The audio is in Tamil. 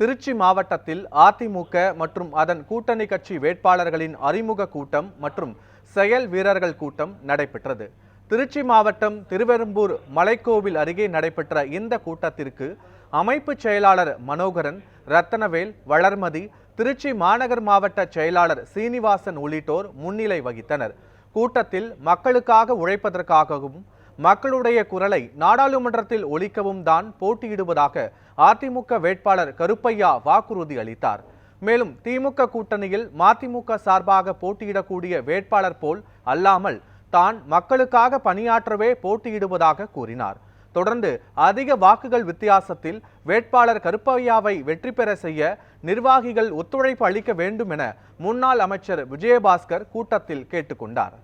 திருச்சி மாவட்டத்தில் அதிமுக மற்றும் அதன் கூட்டணி கட்சி வேட்பாளர்களின் அறிமுக கூட்டம் மற்றும் செயல் வீரர்கள் கூட்டம் நடைபெற்றது. திருச்சி மாவட்டம் திருவெரும்பூர் மலைக்கோவில் அருகே நடைபெற்ற இந்த கூட்டத்திற்கு அமைப்பு செயலாளர் மனோகரன் ரத்தனவேல் வளர்மதி திருச்சி மாநகர் மாவட்ட செயலாளர் சீனிவாசன் உள்ளிட்டோர் முன்னிலை வகித்தனர். கூட்டத்தில் மக்களுக்காக உழைப்பதற்காகவும் மக்களுடைய குரலை நாடாளுமன்றத்தில் ஒழிக்கவும் தான் போட்டியிடுவதாக அதிமுக வேட்பாளர் கருப்பையா வாக்குறுதி அளித்தார். மேலும் திமுக கூட்டணியில் மதிமுக சார்பாக போட்டியிடக்கூடிய வேட்பாளர் போல் அல்லாமல் தான் மக்களுக்காக பணியாற்றவே போட்டியிடுவதாக கூறினார். தொடர்ந்து அதிக வாக்குகள் வித்தியாசத்தில் வேட்பாளர் கருப்பையாவை வெற்றி பெற செய்ய நிர்வாகிகள் ஒத்துழைப்பு அளிக்க வேண்டும் என முன்னாள் அமைச்சர் விஜயபாஸ்கர் கூட்டத்தில் கேட்டுக்கொண்டார்.